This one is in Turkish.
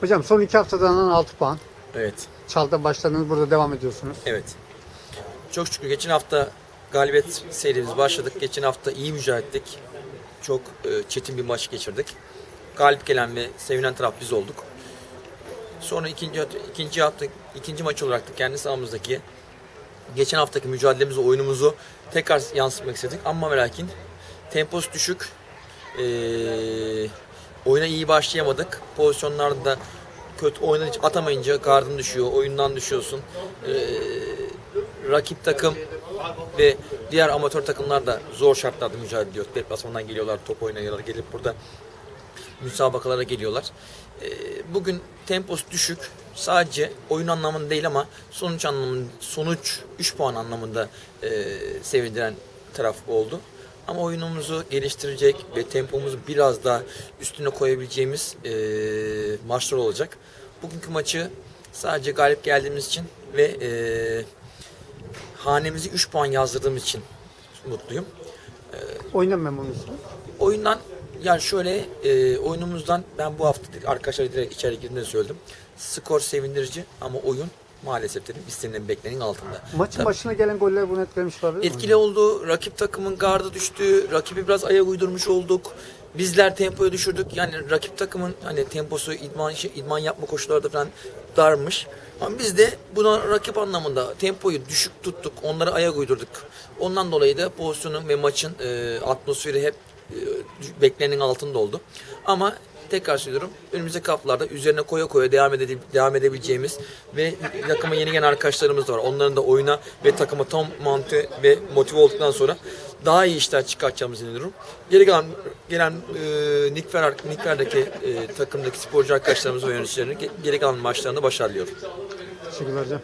Hocam son iki haftadan 6 puan. Evet. Çal'da başladınız, burada devam ediyorsunuz. Evet. Çok şükür geçen hafta galibiyet serimiz başladık. Geçen hafta iyi mücadele ettik. Çok e, çetin bir maç geçirdik. Galip gelen ve sevinen taraf biz olduk. Sonra ikinci ikinci hafta ikinci maç olarak da kendi sahamızdaki geçen haftaki mücadelemizi, oyunumuzu tekrar yansıtmak istedik. Ama ve lakin tempos düşük. Ee, oyuna iyi başlayamadık. Pozisyonlarda kötü oynayınca atamayınca gardın düşüyor, oyundan düşüyorsun. Ee, rakip takım ve diğer amatör takımlar da zor şartlarda mücadele ediyor. Deplasmandan geliyorlar, top oynuyorlar, gelip burada müsabakalara geliyorlar. Ee, bugün tempos düşük. Sadece oyun anlamında değil ama sonuç anlamında sonuç 3 puan anlamında e, sevindiren taraf oldu. Ama oyunumuzu geliştirecek ve tempomuzu biraz daha üstüne koyabileceğimiz e, maçlar olacak. Bugünkü maçı sadece galip geldiğimiz için ve e, hanemizi 3 puan yazdırdığımız için mutluyum. Oyundan memnun? Oyundan yani şöyle e, oyunumuzdan ben bu hafta arkadaşlar direkt içeri girdiğinde söyledim. Skor sevindirici ama oyun maalesef dedim istenilen beklenenin altında. Maçın Tabii. başına gelen goller bunu etkilemiş olabilir mi? Etkili oldu. Rakip takımın gardı düştü. Rakibi biraz ayak uydurmuş olduk. Bizler tempoyu düşürdük. Yani rakip takımın hani temposu idman idman yapma koşulları da falan darmış. Ama biz de buna rakip anlamında tempoyu düşük tuttuk. Onlara ayak uydurduk. Ondan dolayı da pozisyonun ve maçın e, atmosferi hep beklenenin altında oldu. Ama tekrar söylüyorum önümüzdeki haftalarda üzerine koya koya devam, ede, devam edebileceğimiz ve takıma yeni gelen arkadaşlarımız da var. Onların da oyuna ve takıma tam mantığı ve motive olduktan sonra daha iyi işler çıkartacağımızı inanıyorum. Geri gelen, gelen e, Nikfer, Nikfer'deki e, takımdaki sporcu arkadaşlarımız ve yöneticilerin ge- geri kalan maçlarında başarılıyorum. Teşekkürler hocam.